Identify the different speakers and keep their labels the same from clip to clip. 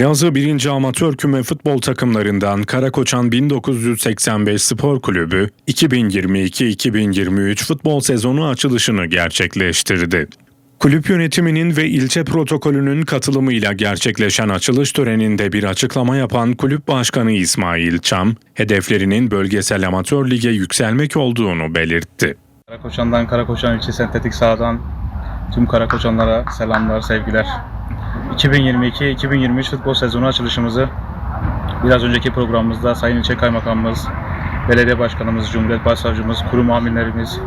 Speaker 1: Elazığ 1. Amatör Küme Futbol takımlarından Karakoçan 1985 Spor Kulübü 2022-2023 futbol sezonu açılışını gerçekleştirdi. Kulüp yönetiminin ve ilçe protokolünün katılımıyla gerçekleşen açılış töreninde bir açıklama yapan Kulüp Başkanı İsmail Çam, hedeflerinin bölgesel amatör lige yükselmek olduğunu belirtti.
Speaker 2: Karakoçan'dan, Karakoçan ilçe sentetik sahadan tüm Karakoçanlara selamlar, sevgiler. 2022-2023 futbol sezonu açılışımızı biraz önceki programımızda Sayın İlçe Kaymakamımız, Belediye Başkanımız, Cumhuriyet Başsavcımız, kurum amirlerimiz,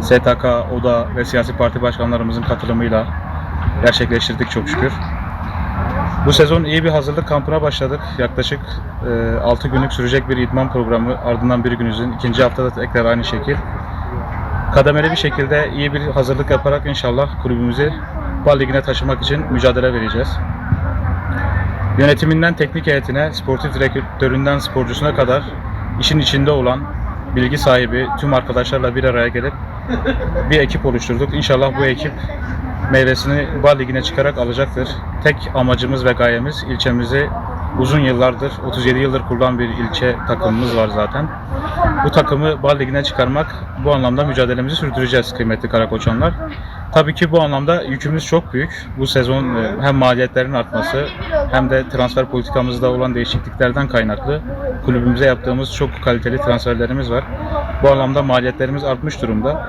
Speaker 2: STK, ODA ve siyasi parti başkanlarımızın katılımıyla gerçekleştirdik çok şükür. Bu sezon iyi bir hazırlık kampına başladık. Yaklaşık 6 günlük sürecek bir idman programı ardından bir günümüzün ikinci haftada tekrar aynı şekil kademeli bir şekilde iyi bir hazırlık yaparak inşallah kulübümüzü Bal Ligi'ne taşımak için mücadele vereceğiz. Yönetiminden teknik heyetine, sportif direktöründen sporcusuna kadar işin içinde olan bilgi sahibi tüm arkadaşlarla bir araya gelip bir ekip oluşturduk. İnşallah bu ekip meyvesini Bal Ligi'ne çıkarak alacaktır. Tek amacımız ve gayemiz ilçemizi uzun yıllardır, 37 yıldır kurulan bir ilçe takımımız var zaten. Bu takımı Bal Ligi'ne çıkarmak, bu anlamda mücadelemizi sürdüreceğiz kıymetli Karakoçanlar. Tabii ki bu anlamda yükümüz çok büyük. Bu sezon e, hem maliyetlerin artması hem de transfer politikamızda olan değişikliklerden kaynaklı kulübümüze yaptığımız çok kaliteli transferlerimiz var. Bu anlamda maliyetlerimiz artmış durumda.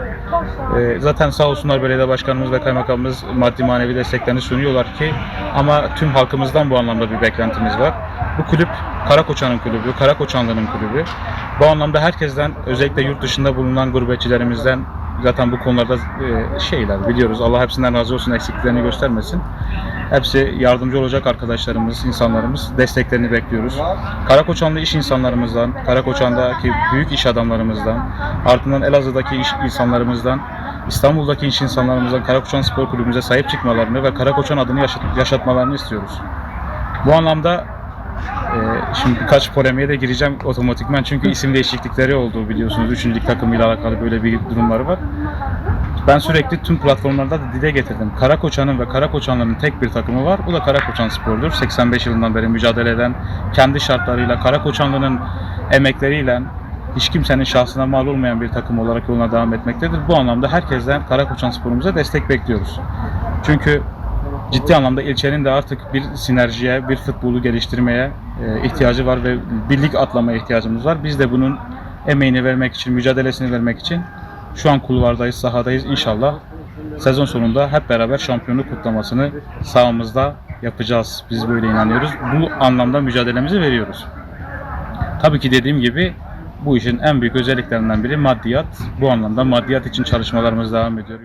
Speaker 2: E, Zaten sağ olsunlar belediye başkanımız ve kaymakamımız maddi manevi desteklerini sunuyorlar ki ama tüm halkımızdan bu anlamda bir beklentimiz var. Bu kulüp Karakoçan'ın kulübü, Karakoçanlı'nın kulübü. Bu anlamda herkesten özellikle yurt dışında bulunan gurbetçilerimizden zaten bu konularda e, şeyler biliyoruz. Allah hepsinden razı olsun eksikliklerini göstermesin. Hepsi yardımcı olacak arkadaşlarımız, insanlarımız. Desteklerini bekliyoruz. Karakoçanlı iş insanlarımızdan, Karakoçan'daki büyük iş adamlarımızdan, ardından Elazığ'daki iş insanlarımızdan, İstanbul'daki iş insanlarımızdan Karakoçan Spor Kulübümüze sahip çıkmalarını ve Karakoçan adını yaşat- yaşatmalarını istiyoruz. Bu anlamda e, şimdi birkaç polemiğe de gireceğim otomatikman çünkü isim değişiklikleri oldu biliyorsunuz. Üçüncü lig takımıyla alakalı böyle bir durumları var. Ben sürekli tüm platformlarda da dile getirdim. Karakoçan'ın ve Karakoçanlı'nın tek bir takımı var. Bu da Karakoçan Spor'dur. 85 yılından beri mücadele eden, kendi şartlarıyla, Karakoçanlı'nın emekleriyle hiç kimsenin şahsına mal olmayan bir takım olarak yoluna devam etmektedir. Bu anlamda herkesten Karakoçan Spor'umuza destek bekliyoruz. Çünkü ciddi anlamda ilçenin de artık bir sinerjiye, bir futbolu geliştirmeye e, ihtiyacı var ve bir lig atlamaya ihtiyacımız var. Biz de bunun emeğini vermek için, mücadelesini vermek için şu an kulvardayız, sahadayız. İnşallah sezon sonunda hep beraber şampiyonluk kutlamasını sahamızda yapacağız. Biz böyle inanıyoruz. Bu anlamda mücadelemizi veriyoruz. Tabii ki dediğim gibi bu işin en büyük özelliklerinden biri maddiyat. Bu anlamda maddiyat için çalışmalarımız devam ediyor.